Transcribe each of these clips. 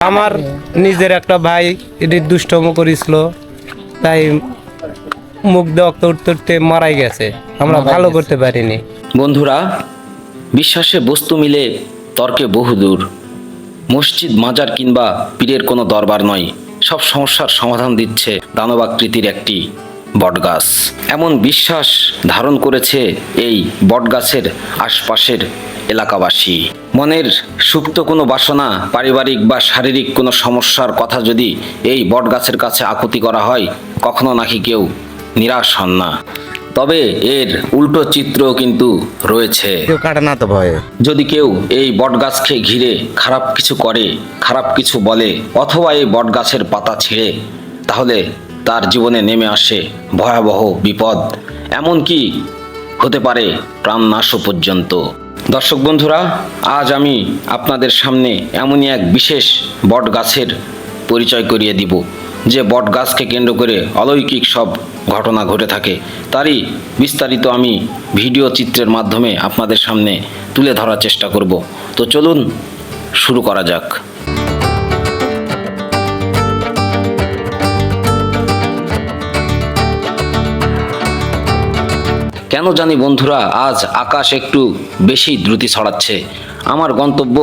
আমার নিজের একটা ভাই এটি দুষ্টম করেছিল তাই মুখ রক্ত উঠতে উঠতে মারাই গেছে। আমরা ভালো করতে পারিনি। বন্ধুরা বিশ্বাসে বস্তু মিলে তর্কে বহুদূর। মসজিদ মাজার কিংবা পীরের কোনো দরবার নয় সব সমস্যার সমাধান দিচ্ছে দানবাকৃতির একটি বটগাছ। এমন বিশ্বাস ধারণ করেছে এই বটগাছের আশপাশের এলাকাবাসী। মনের সুপ্ত কোনো বাসনা পারিবারিক বা শারীরিক কোনো সমস্যার কথা যদি এই বটগাছের কাছে আকুতি করা হয় কখনো নাকি কেউ নিরাশ হন না। তবে এর উল্টো চিত্র কিন্তু রয়েছে। না তো ভয়ে। যদি কেউ এই বটগাছকে ঘিরে খারাপ কিছু করে খারাপ কিছু বলে অথবা এই বটগাছের পাতা ছিঁড়ে তাহলে তার জীবনে নেমে আসে ভয়াবহ বিপদ। এমনকি হতে পারে প্রাণনাশও পর্যন্ত। দর্শক বন্ধুরা, আজ আমি আপনাদের সামনে এমনই এক বিশেষ বট গাছের পরিচয় করিয়ে দিব, যে বট গাছকে কেন্দ্র করে অলৌকিক সব ঘটনা ঘটে থাকে। তারই বিস্তারিত আমি ভিডিও চিত্রের মাধ্যমে আপনাদের সামনে তুলে ধরার চেষ্টা করব। তো চলুন শুরু করা যাক। কেন জানি বন্ধুরা, আজ আকাশ একটু বেশি দ্রুতি ছড়াচ্ছে। আমার গন্তব্য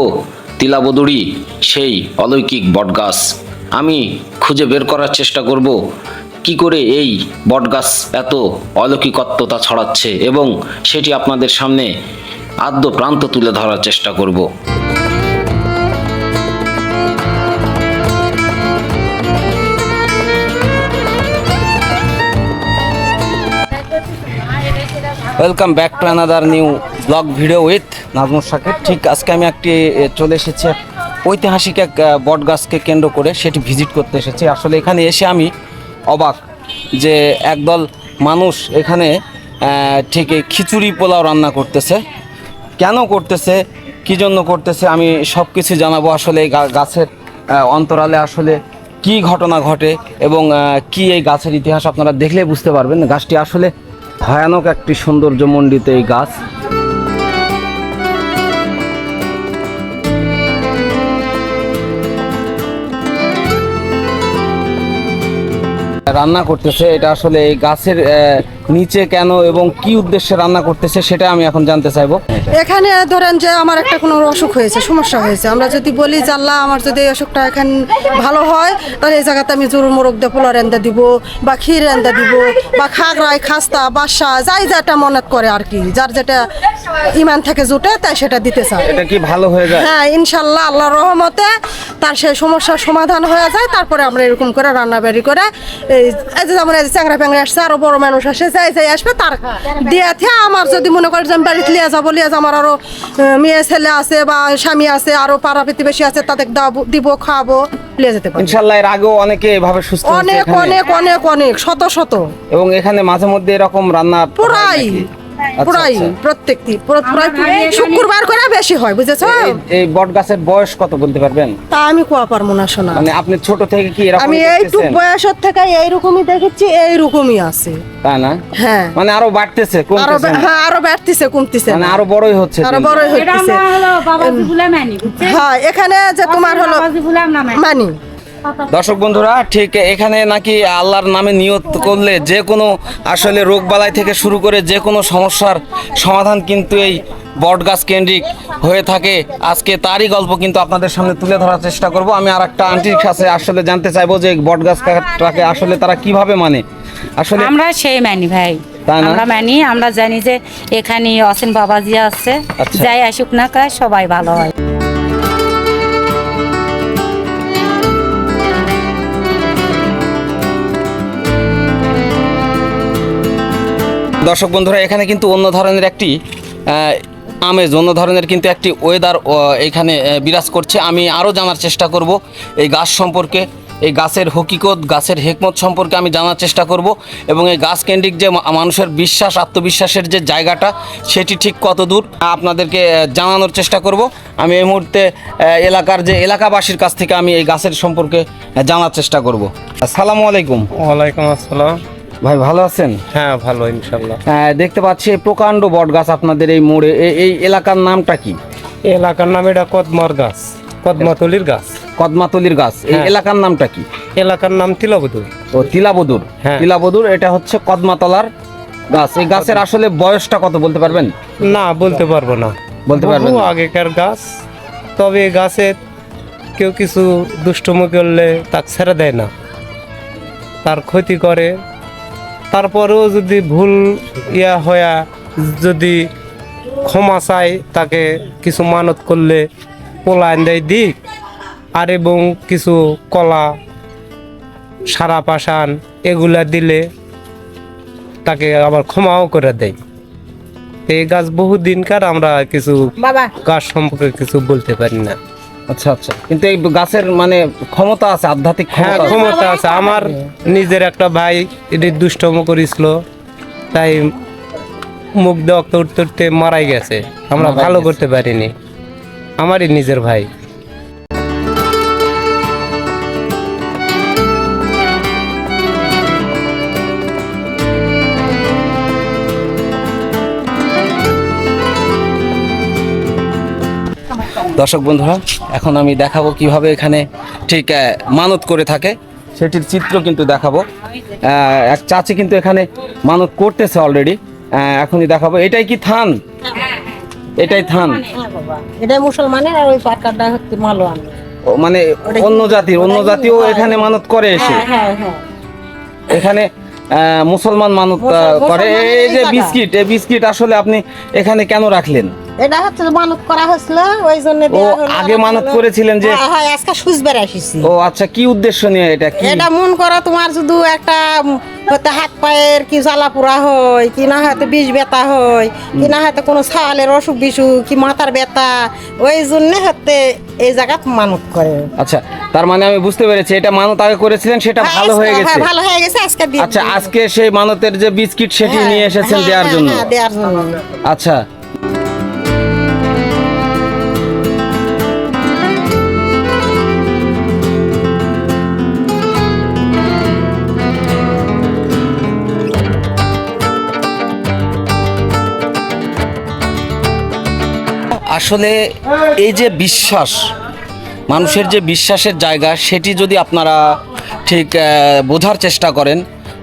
তিলাবদুড়ি, সেই অলৌকিক বটগাছ। আমি খুঁজে বের করার চেষ্টা করব, কি করে এই বটগাছ এত অলৌকিকত্বতা ছড়াচ্ছে এবং সেটি আপনাদের সামনে আদ্য প্রান্ত তুলে ধরার চেষ্টা করব। Welcome back to another new blog video with Nazmur Shakir ঠিক, আজকে আমি একটি চলে এসেছি এক ঐতিহাসিক এক বটগাছকে কেন্দ্র করে সেটি ভিজিট করতে এসেছি। আসলে এখানে এসে আমি অবাক যে একদল মানুষ এখানে ঠিক খিচুড়ি পোলাও রান্না করতেছে। কেন করতেছে? কি জন্য করতেছে? আমি সব কিছু জানাব। আসলে এই গাছের অন্তরালে আসলে কি ঘটনা ঘটে এবং কি এই গাছের ইতিহাস আপনারা দেখলে বুঝতে পারবেন। গাছটি আসলে ভয়ানক একটি সৌন্দর্যমণ্ডিত এই গাছ। রান্না করতেছে এটা আসলে এই গাছের নিচে কেন এবং কি উদ্দেশ্যে রান্না করতেছে সেটা আমি এখন জানতে চাইব। এখানে ধরেন যে আমার একটা কোনো অসুখ হয়েছে সমস্যা হয়েছে। আমরা যদি বলি যে আল্লাহ আমার যদি এই অসুখটা এখন ভালো হয় তাহলে এই জায়গাতে আমি জোর মোরগ দিয়ে পোলা রেন্দা দিব বা ক্ষীর রেন্দা দিব বা খাগড়াই খাস্তা বাসা যাই যেটা মনে করে আর কি যার যেটা ইমান থেকে জুটে তাই সেটা দিতে চায় এটা কি ভালো হয়ে যায়? হ্যাঁ ইনশাল্লাহ আল্লাহর রহমতে তার সেই সমস্যার সমাধান হয়ে যায়। তারপরে আমরা এরকম করে রান্না বাড়ি করে এই যেমন চ্যাংরা প্যাংরা আসছে আরও বড় মানুষ আসে যাই যাই আসবে তার দিয়ে থে আমার যদি মনে করে আমি বাড়িতে লিয়ে যাব লিয়ে আমার আরও মেয়ে ছেলে আছে বা স্বামী আছে আরও পাড়া প্রতিবেশী আছে তাদের দাবো খাব লিয়ে যেতে পারি ইনশাল্লাহ এর আগেও অনেকে এভাবে সুস্থ হয়েছে অনেক অনেক অনেক অনেক শত শত। এবং এখানে মাঝে মধ্যে এরকম রান্না পুরাই। আচ্ছা, পুরাই আচ্ছা। প্রত্যেকটি পুরো- শুক্রবার করে বেশি হয় বুঝেছ? এই- বট গাছের বয়স কত বলতে পারবেন? তা আমি কোয়া পারব না শোনা। মানে আপনি ছোট থেকে কি এরকম আমি এইটুক বয়সের থেকে এইরকমই দেখেছি এইরকমই আছে। তাই না? হ্যাঁ। মানে আরও বাড়তেছে আরও কমতেছে। হ্যাঁ আরও বাড়তিছে কমতিছে মানে আরও বড়ই হচ্ছে আরও দিন। বড় এটা হইতেছে। আমরা হলো বাবাজি মানি হ্যাঁ এখানে যে তোমার হলো মানি। দর্শক বন্ধুরা ঠিক এখানে নাকি আল্লাহর নামে নিয়ত করলে যে কোনো আসলে রোগ বালাই থেকে শুরু করে যে কোনো সমস্যার সমাধান কিন্তু এই বটগাছ কেন্দ্রিক হয়ে থাকে। আজকে তারই গল্প কিন্তু আপনাদের সামনে তুলে ধরার চেষ্টা করব। আমি আর একটা আন্টির কাছে আসলে জানতে চাইব যে বটগাছটাকে আসলে তারা কীভাবে মানে? আসলে আমরা সেই মানি ভাই? আমরা মানি আমরা জানি যে এখানে অসীন বাবাজি আছে। আচ্ছা। যাই আসুক না সবাই ভালো হয়। দর্শক বন্ধুরা, এখানে কিন্তু অন্য ধরনের একটি আমেজ, অন্য ধরনের কিন্তু একটি ওয়েদার এখানে বিরাজ করছে। আমি আরও জানার চেষ্টা করব এই গাছ সম্পর্কে, এই গাছের হকিকত, গাছের হেকমত সম্পর্কে আমি জানার চেষ্টা করব এবং এই গাছ কেন্দ্রিক যে মানুষের বিশ্বাস, আত্মবিশ্বাসের যে জায়গাটা, সেটি ঠিক কত দূর আপনাদেরকে জানানোর চেষ্টা করব। আমি এই মুহূর্তে এলাকার যে এলাকাবাসীর কাছ থেকে আমি এই গাছের সম্পর্কে জানার চেষ্টা করব। আসসালামু আলাইকুম। ওয়ালাইকুম আসসালাম। ভাই ভালো আছেন? হ্যাঁ ভালো ইনশাল্লাহ হ্যাঁ, দেখতে পাচ্ছি প্রকাণ্ড বট গাছ আপনাদের এই মোড়ে। এই এলাকার নামটা কি? এলাকার নাম এটা কদমর গাছ কদমাতলির গাছ। কদমাতলির গাছ। এই হ্যাঁ। এলাকার নামটা কি? এলাকার নাম তিলবদুর। ও তিলাবদুর। হ্যাঁ। তিলাবদুর এটা হচ্ছে কদমাতলার গাছ। এই গাছের আসলে বয়সটা কত বলতে পারবেন? না বলতে পারব না। বলতে পারবেন আগেকার গাছ তবে এই গাছে কেউ কিছু দুষ্টুমি করলে তাকে ছেড়ে দেয় না। তার ক্ষতি করে তারপরেও যদি ভুল ইয়া হয়া যদি ক্ষমা চাই তাকে কিছু মানত করলে পোলাইন দেয় দিক। আর এবং কিছু কলা সারা পাশান এগুলা দিলে তাকে আবার ক্ষমাও করে দেয়। এই গাছ বহুদিনকার আমরা কিছু গাছ সম্পর্কে কিছু বলতে পারি না। আচ্ছা আচ্ছা। কিন্তু এই গাছের মানে ক্ষমতা আছে আধ্যাত্মিক হ্যাঁ ক্ষমতা আছে। আমার নিজের একটা ভাই এটি দুষ্টম করেছিল। তাই মুখ দিয়ে রক্ত উঠতে উঠতে মারাই গেছে। আমরা ভালো করতে পারিনি। আমারই নিজের ভাই। দর্শক বন্ধুরা এখন আমি দেখাবো কীভাবে এখানে ঠিক মানত করে থাকে। সেটির চিত্র কিন্তু দেখাবো। এক চাচি কিন্তু এখানে মানত করতেছে অলরেডি এখনই দেখাবো। এটাই কি থান? এটাই থান। এটাই মুসলমানের আর ওই পাকাটা হচ্ছে মালোয়ান। ও, মানে অন্য জাতির অন্য জাতিও এখানে মানত করে এসে। হ্যাঁ হ্যাঁ এখানে মুসলমান মানত করে। এই যে বিস্কিট এই বিস্কিট আসলে আপনি এখানে কেন রাখলেন? এটা হচ্ছে মানত করা হয়েছিল ওই জন্য আগে মানত করেছিলেন যে হ্যাঁ আজকে সুজবার আসিছি। ও আচ্ছা কি উদ্দেশ্য নিয়ে এটা? কি এটা মন করো তোমার শুধু একটা হয়তো হাত পায়ের কি জ্বালা পোড়া হয় কি না হয়তো বিষ ব্যথা হয় কি না হয়তো কোনো ছালের অসুখ বিসুখ কি মাথার ব্যথা ওই জন্য হতে এই জায়গাত মানত করে। আচ্ছা তার মানে আমি বুঝতে পেরেছি এটা মানত আগে করেছিলেন সেটা হ্যাঁ, ভালো হয়ে গেছে। হ্যাঁ, ভালো হয়ে গেছে আজকে আচ্ছা আজকে সেই মানতের যে বিস্কিট সেটি হ্যাঁ, নিয়ে এসেছেন হ্যাঁ, দেওয়ার হ্যাঁ, জন্য। হ্যাঁ, দেওয়ার জন্য। আচ্ছা আসলে এই যে বিশ্বাস, মানুষের যে বিশ্বাসের জায়গা, সেটি যদি আপনারা ঠিক বোঝার চেষ্টা করেন,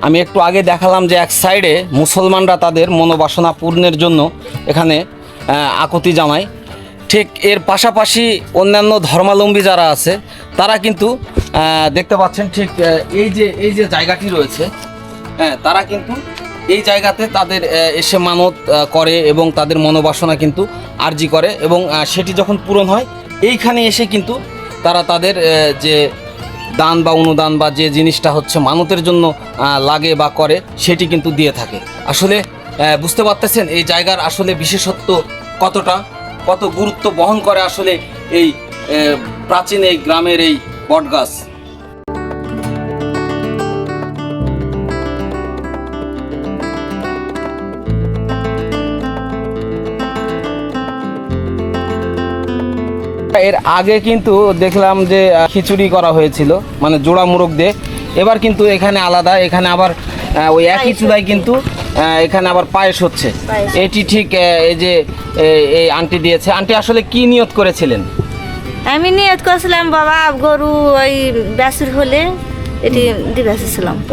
আমি একটু আগে দেখালাম যে এক সাইডে মুসলমানরা তাদের মনোবাসনা পূর্ণের জন্য এখানে আকুতি জানায় ঠিক এর পাশাপাশি অন্যান্য ধর্মাবলম্বী যারা আছে, তারা কিন্তু দেখতে পাচ্ছেন ঠিক এই যে এই যে জায়গাটি রয়েছে হ্যাঁ তারা কিন্তু এই জায়গাতে তাদের এসে মানত করে এবং তাদের মনোবাসনা কিন্তু আর্জি করে এবং সেটি যখন পূরণ হয়, এইখানে এসে কিন্তু তারা তাদের যে দান বা অনুদান বা যে জিনিসটা হচ্ছে মানতের জন্য লাগে বা করে, সেটি কিন্তু দিয়ে থাকে। আসলে বুঝতে পারতেছেন এই জায়গার আসলে বিশেষত্ব কতটা? কত গুরুত্ব বহন করে আসলে এই প্রাচীন এই গ্রামের এই বটগাছ? এর আগে কিন্তু দেখলাম যে খিচুড়ি করা হয়েছিল মানে জোড়া মুরগ দিয়ে। এবার কিন্তু এখানে আলাদা এখানে আবার ওই একই চুলায় কিন্তু এখানে আবার পায়েস হচ্ছে। এটি ঠিক এই যে এই আন্টি দিয়েছে। আন্টি আসলে কি নিয়ত করেছিলেন? আমি নিয়ত করেছিলাম বাবা গরু ওই বাছুর হলে এটি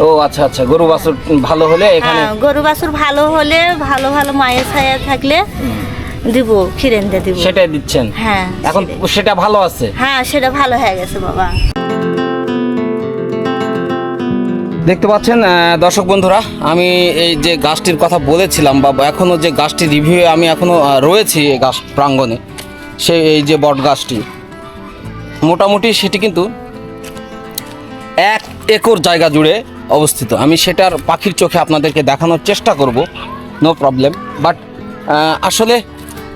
ও আচ্ছা আচ্ছা গরু বাছুর ভালো হলে এখানে হ্যাঁ গরু বাছুর ভালো হলে ভালো ভালো মায়ের ছায়া থাকলে দিব দিব। সেটাই দিচ্ছেন? হ্যাঁ এখন সেটা ভালো আছে? হ্যাঁ সেটা ভালো হয়ে গেছে বাবা। দেখতে পাচ্ছেন দর্শক বন্ধুরা আমি এই যে গাছটির কথা বলেছিলাম বা এখনও যে গাছটি রিভিউ আমি এখনও রয়েছি এই গাছ প্রাঙ্গণে সেই এই যে বট গাছটি। মোটামুটি সেটি কিন্তু এক একর জায়গা জুড়ে অবস্থিত। আমি সেটার পাখির চোখে আপনাদেরকে দেখানোর চেষ্টা করব নো প্রবলেম বাট আসলে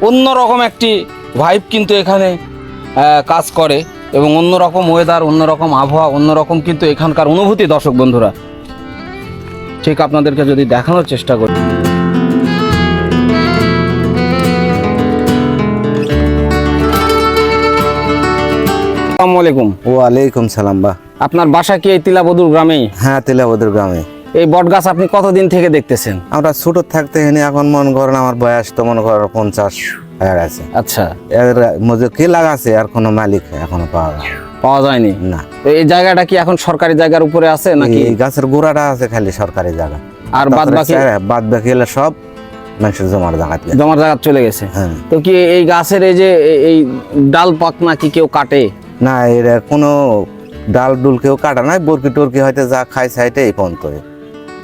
অন্যরকম একটি ভাইব কিন্তু এখানে কাজ করে এবং অন্যরকম ওয়েদার অন্যরকম আবহাওয়া অন্যরকম কিন্তু এখানকার অনুভূতি দর্শক বন্ধুরা। ঠিক আপনাদেরকে যদি দেখানোর চেষ্টা করি। আসসালামু আলাইকুম। ওয়ালাইকুম সালাম বা আপনার বাসা কি এই তিলাবদুর গ্রামেই? হ্যাঁ তেলাবদুর গ্রামে। এই বট গাছ আপনি কতদিন থেকে দেখতেছেন? আমরা ছোট থাকতে এখানে এখন মন করেন আমার বয়স তো মনে করেন পঞ্চাশ হয়ে গেছে। আচ্ছা। এর মধ্যে কে লাগাছে? আর কোনো মালিক এখনও পাওয়া যায় পাওয়া যায়নি? না। তো এই জায়গাটা কি এখন সরকারি জায়গার উপরে আছে নাকি? এই গাছের গোড়াটা আছে খালি সরকারি জায়গা। আর বাদ বাকি বাদ বাকি হলে সব মানুষের জমার জায়গা জমার জায়গা চলে গেছে। হ্যাঁ। তো কি এই গাছের এই যে এই ডাল পাক নাকি কেউ কাটে? না এর কোনো ডাল ডুল কেউ কাটা নাই বরকি টরকি হয়তো যা খাই সাইটে এই পর্যন্ত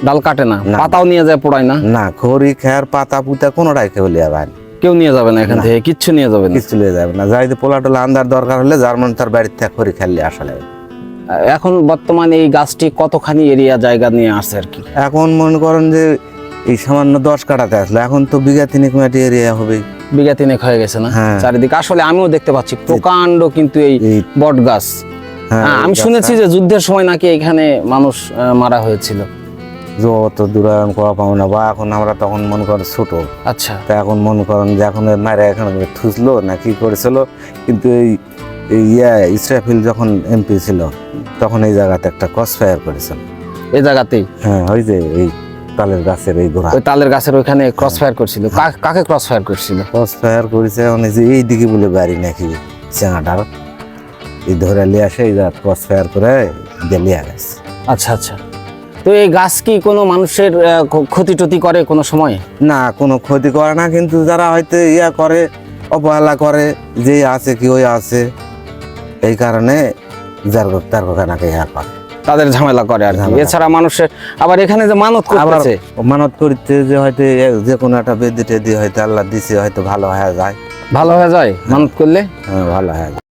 ডাল কাটে না। পাতাও নিয়ে যায় পোড়ায় না। না খড়ি খেয়ার পাতা পুতা কোনোটাই কেউ লিয়া ভাই কেউ নিয়ে যাবে না এখান থেকে কিচ্ছু নিয়ে যাবে না। কিছু লিয়ে যাবে না। যাই পোলা টোলা আন্দার দরকার হলে জার্মান তার বাড়ির থেকে খড়ি খেললে আসলে এখন বর্তমানে এই গাছটি কতখানি এরিয়া জায়গা নিয়ে আছে আর কি? এখন মনে করেন যে এই সামান্য দশ কাটাতে আসলে। এখন তো বিঘা তিনেক মাটি এরিয়া হবে। বিঘা তিনেক হয়ে গেছে না? হ্যাঁ। চারিদিকে আসলে আমিও দেখতে পাচ্ছি প্রকাণ্ড কিন্তু এই বট গাছ হ্যাঁ, আমি শুনেছি যে যুদ্ধের সময় নাকি এখানে মানুষ মারা হয়েছিল। অত দূর আর করা পাবো না বা এখন আমরা তখন মনে করেন ছোট। আচ্ছা। তা এখন মনে করেন যে এখন মায়েরা এখানে থুসলো না কি করেছিল? কিন্তু এই ইয়া ইসরাফিল যখন এমপি ছিল তখন এই জায়গাতে একটা ক্রস ফায়ার করেছিল। এই জায়গাতেই? হ্যাঁ ওই যে এই তালের গাছের এই গোড়া। ওই তালের গাছের ওইখানে ক্রস ফায়ার করছিল কাকে ক্রস ফায়ার করছিল? ক্রস ফায়ার করেছে মানে যে এই দিকে বলে বাড়ি নাকি চেঙাটার এই ধরে লিয়ে আসে এই ক্রস ফায়ার করে দিয়ে লিয়ে গেছে। আচ্ছা আচ্ছা। তো এই গাছ কি কোনো মানুষের ক্ষতি টতি করে কোনো সময়? না কোনো ক্ষতি করে না কিন্তু যারা হয়তো ইয়া করে অবহেলা করে যে আছে কি ওই আছে এই কারণে যার তার কানাকে ইয়া করে। তাদের ঝামেলা করে আর ঝামেলা। এছাড়া মানুষের আবার এখানে যে মানত করতেছে? মানত করতে যে হয়তো যে কোনো একটা বেদি টেদি হয়তো আল্লাহ দিছে হয়তো ভালো হয়ে যায়। ভালো হয়ে যায় মানত করলে? হ্যাঁ ভালো হয়ে যায়।